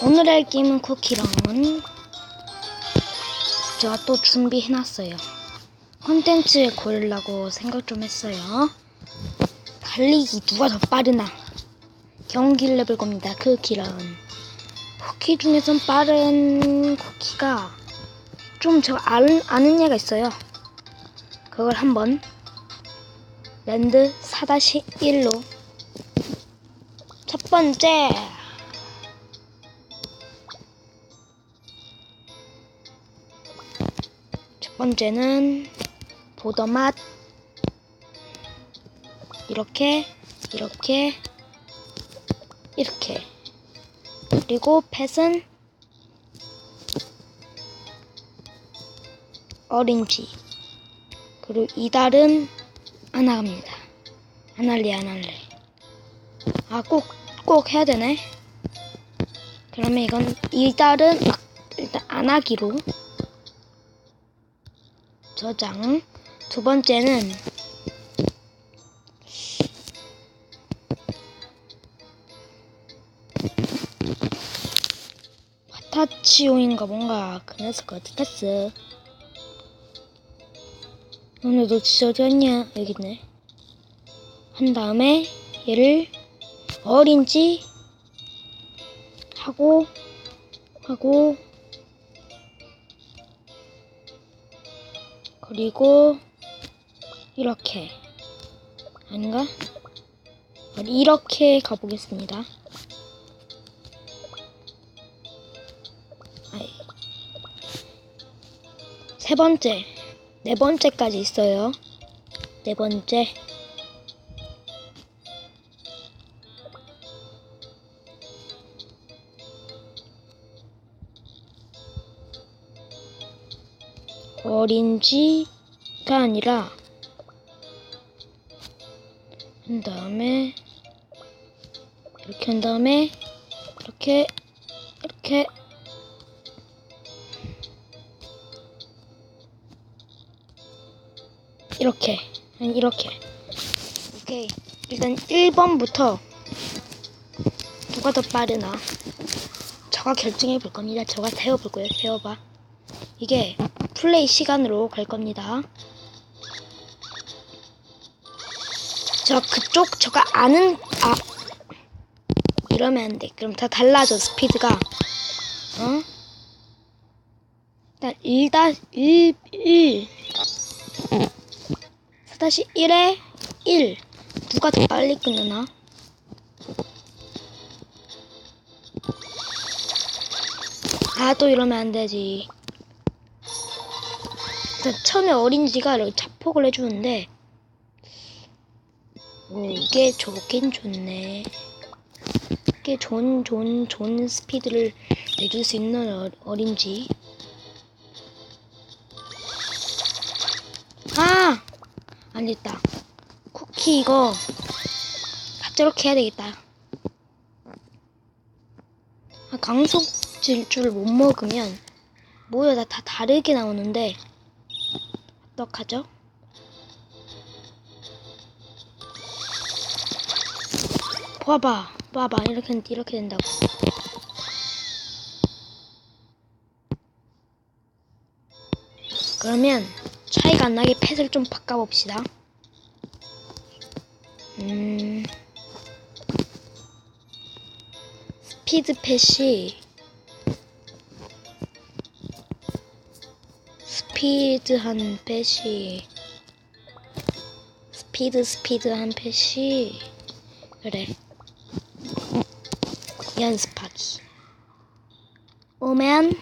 오늘 할 게임은 쿠키런. 제가 또 준비해놨어요. 컨텐츠 고르려고 생각 좀 했어요. 달리기 누가 더 빠르나? 경기를 해볼 겁니다. 쿠키런. 쿠키 중에선 빠른 쿠키가 좀 제가 아는, 아는 얘가 있어요. 그걸 한번 랜드 4-1로 첫 번째 번째는 보더맛. 이렇게 이렇게 이렇게. 그리고 펫은 어린지. 그리고 이달은 안 나갑니다. 안 할래 안 할래 아 꼭 꼭 해야 되네. 그러면 이건 이달은 일단 안 하기로 저장. 두 번째는 파타치오인가 뭔가 그 녀석 같았어 오늘 너 진짜 어디 갔냐? 여기 있네. 한 다음에 얘를 어린지 하고 하고 그리고 이렇게 아닌가? 이렇게 가보겠습니다. 세 번째, 네 번째까지 있어요. 네 번째. 어린지가 아니라 한 다음에 이렇게 한 다음에 이렇게 이렇게. 이렇게. 아니, 이렇게. 오케이. 일단 1번부터 누가 더 빠르나. 저가 결정해 볼 겁니다. 저가 세워 볼 거예요. 세워봐. 이게 플레이 시간으로 갈 겁니다. 저 그쪽 저가 아는 아 이러면 안 돼. 그럼 다 달라져 스피드가. 어? 일단 1다 1 1 4다시 1에 1 누가 더 빨리 끝나나? 아 또 이러면 안 되지. 처음에 어린지가 이렇게 자폭을 해주는데 오, 이게 좋긴 좋네. 이게 좋은 좋은 좋은 스피드를 내줄 수 있는 어, 어린지. 아! 안 됐다. 쿠키 이거 다 저렇게 해야 되겠다. 아, 강속 질주를 못 먹으면 뭐야 나다 다르게 나오는데 어떡하죠? 봐봐, 봐봐, 이렇게 이렇게 된다고. 그러면 차이가 안 나게 펫을 좀 바꿔봅시다. 음, 스피드 펫이 스피드한 펫이 스피드 스피드한 펫이 그래. 연습하기. 오맨?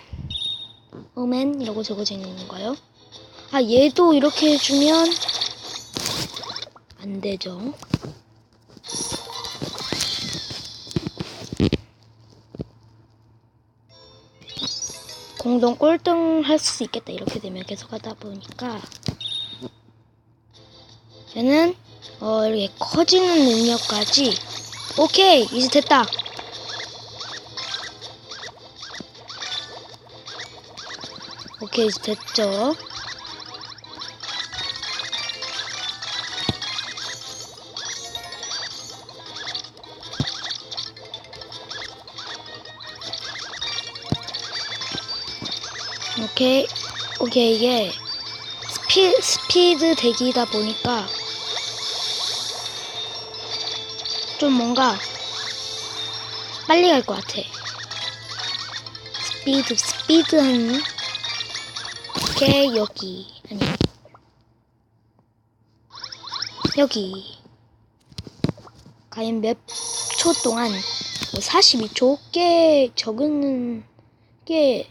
오맨? 이라고 적어져 있는 건가요? 아 얘도 이렇게 해주면 안 되죠 공동 꼴등 할 수 있겠다. 이렇게 되면 계속 하다 보니까. 얘는 어 이렇게 커지는 능력까지. 오케이 이제 됐다. 오케이 이제 됐죠 오케이 이게 스피, 스피드 대기다 보니까 좀 뭔가 빨리 갈 것 같아. 스피드 스피드한 오케이 여기 아니. 여기. 과연 몇 초 동안 42초? 꽤 적은 꽤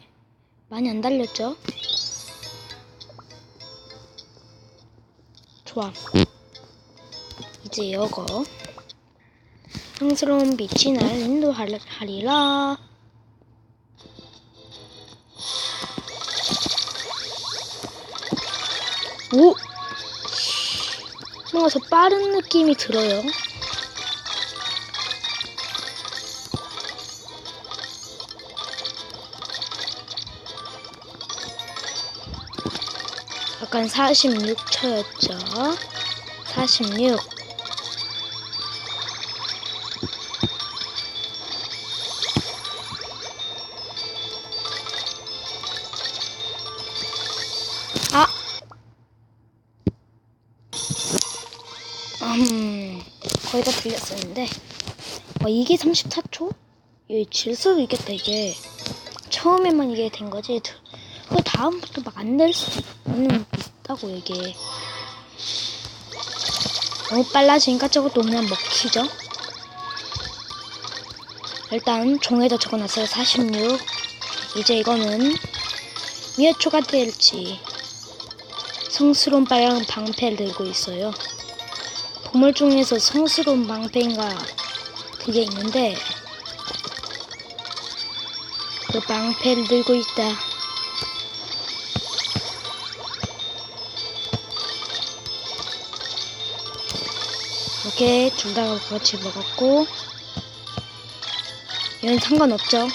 많이 안 달렸죠? 좋아. 이제 이거 향스러운 빛이 날 인도하리라. 오! 뭔가 더 빠른 느낌이 들어요. 약간 46초였죠. 46. 아! 음, 거의 다 들렸었는데. 어, 이게 34초? 이게 질 수도 있겠다, 이게. 처음에만 이게 된 거지. 그 다음부터 막안될 수는 있다고 이게 너무 빨라지니까 저것도 그냥 먹히죠. 일단 종에다 적어놨어요. 46 이제 이거는 몇 초가 될지 성스러운 빨간 방패를 들고 있어요. 보물 중에서 성스러운 방패인가 그게 있는데 그 방패를 들고 있다 오케이 둘다 같이 먹었고 얘는 상관없죠?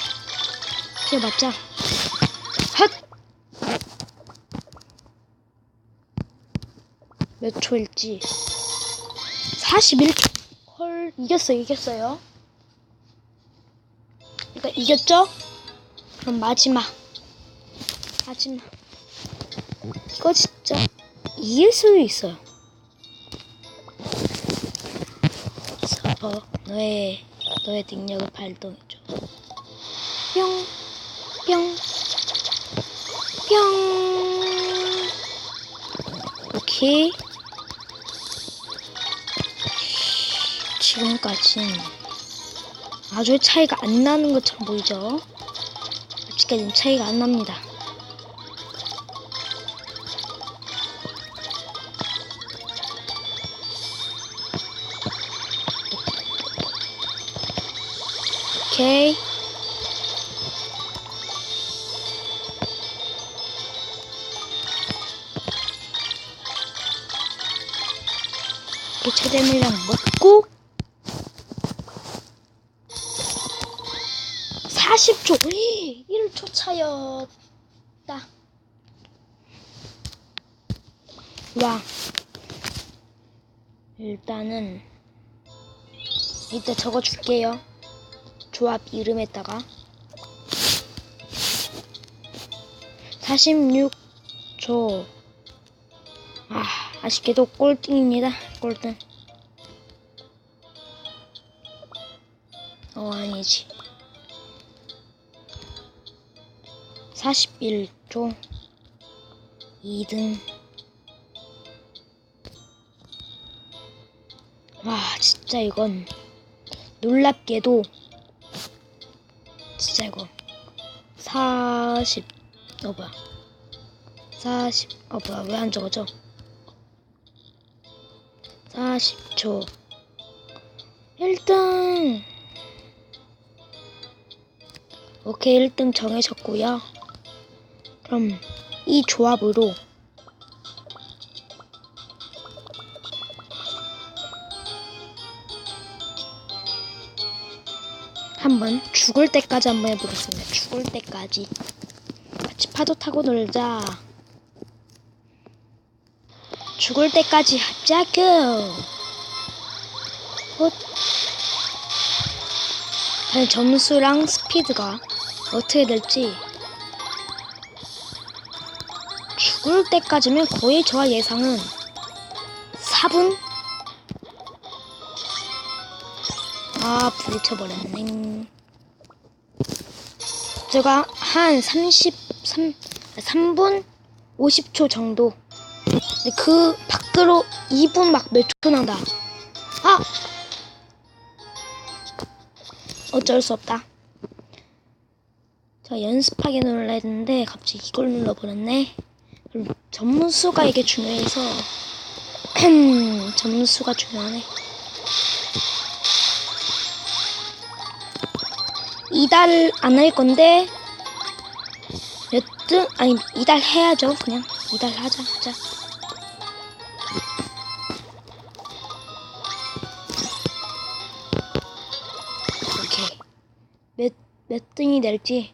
이제 맞자 핫! 몇 초일지. 41초. 헐 이겼어요 이겼어요. 일단 이겼죠? 그럼 마지막. 마지막. 이거 진짜 이길 수도 있어요 서버 너의 너의 능력을 발동해줘 뿅 뿅, 뿅. 오케이. 지금까진 아주 차이가 안 나는 것처럼 보이죠? 아직까지는 차이가 안 납니다. 오케이. 이렇게 물량 먹고 40초. 1초 차였다. 와. 일단은 이따 적어줄게요 조합 이름에다가 46초 아 아쉽게도 꼴등입니다 꼴등. 어 아니지. 41조. 2등. 와 진짜 이건 놀랍게도 이거. 40 어 뭐야. 40 어 뭐야. 왜 안 적어져? 40초. 1등. 오케이 1등 정해졌고요. 그럼 이 조합으로 한번 죽을 때까지 한번 해보겠습니다. 죽을 때까지 같이 파도 타고 놀자. 죽을 때까지 하자고. 헛. 과연 점수랑 스피드가 어떻게 될지 죽을 때까지면 거의 저와 예상은 4분? 아, 부딪혀버렸네. 제가 한 33, 3분 50초 정도. 근데 그 밖으로 2분 막 몇초 나다. 아! 어쩔 수 없다. 저 연습하게 눌러야 했는데 갑자기 이걸 눌러버렸네. 점수가 이게 중요해서 점수가 중요하네. 이달 안 할 건데 몇 등? 아니 이달 해야죠. 그냥 이달 하자. 하자. 오케이. 몇, 몇 등이 될지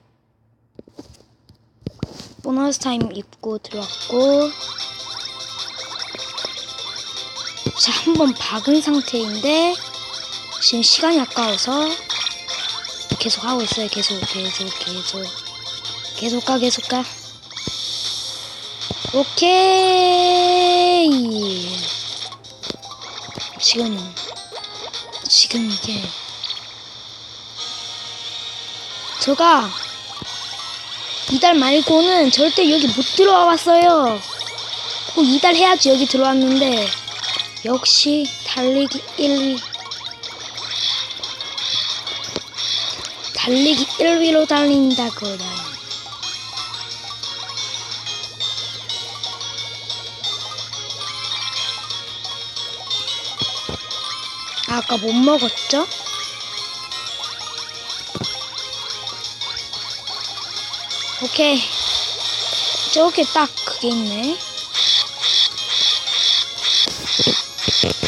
보너스 타임 입고 들어왔고 자, 한 번 박은 상태인데 지금 시간이 아까워서 계속 하고 있어요. 계속, 계속, 계속. 계속 가, 계속 가. 오케이. 지금, 지금 이게. 제가 이달 말고는 절대 여기 못 들어와 봤어요. 꼭 이달 해야지 여기 들어왔는데. 역시 달리기 1위. 달리기 1위로 달린다고 나. 아, 아까 못 먹었죠? 오케이. 저렇게 딱 그게 있네.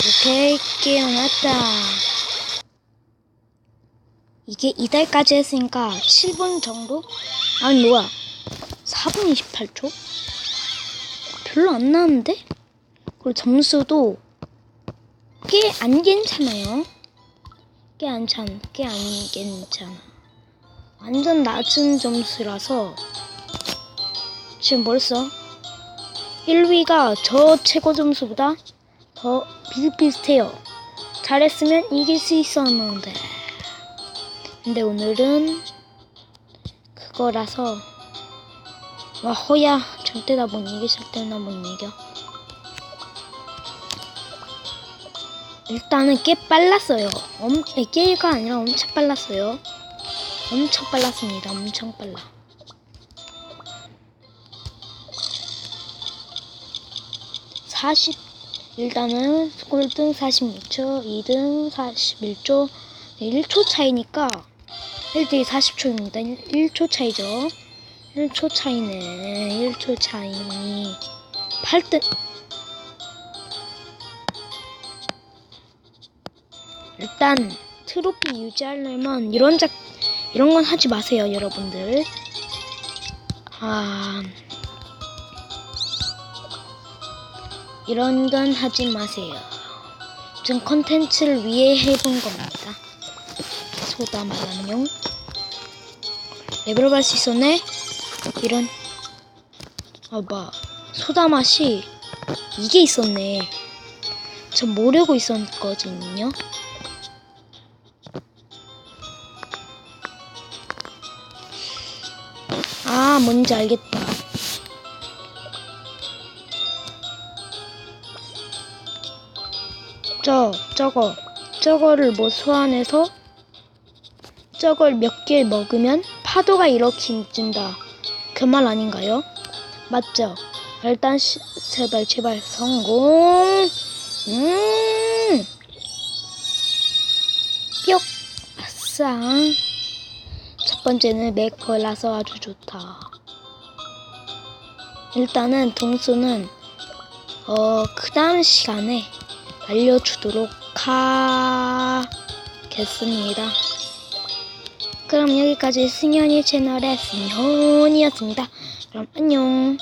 오케이, 깨어났다. 이게 이달까지 했으니까 7분 정도? 아니, 뭐야. 4분 28초? 별로 안 나왔는데? 그리고 점수도 꽤 안 괜찮아요. 꽤안 찬, 꽤안 괜찮아. 완전 낮은 점수라서 지금 벌써 1위가 저 최고 점수보다 더 비슷비슷해요. 잘했으면 이길 수 있었는데. 근데 오늘은 그거라서 와 허야 절대 나못 이겨 절대 나못 이겨. 일단은 꽤 빨랐어요. 엄, 아니, 꽤가 아니라 엄청 빨랐어요. 엄청 빨랐습니다. 엄청 빨라. 사십 일단은 꼴등 46초, 2등 41초, 1초 차이니까 1등이 40초입니다. 1 초 차이죠. 1초 차이네. 1초 차이. 8등. 일단 트로피 유지하려면 이런 작 이런 건 하지 마세요, 여러분들. 아 이런 건 하지 마세요. 전 컨텐츠를 위해 해본 겁니다. 소다 말랑용 레벨업 할 수 있었네? 이런 아 봐. 소다 맛이 이게 있었네. 전 모르고 있었거든요. 아, 뭔지 알겠다. 저, 저거, 저거를 뭐 소환해서 저걸 몇개 먹으면 파도가 이렇게 찐다. 그 말 아닌가요? 맞죠? 일단 시, 제발 제발 성공. 음. 뿅. 아싸. 첫 번째는 맥걸라서 아주 좋다. 일단은 동수는 어, 그 다음 시간에 알려주도록 하겠습니다. 그럼 여기까지 승현이 채널의 승현이었습니다. 그럼 안녕.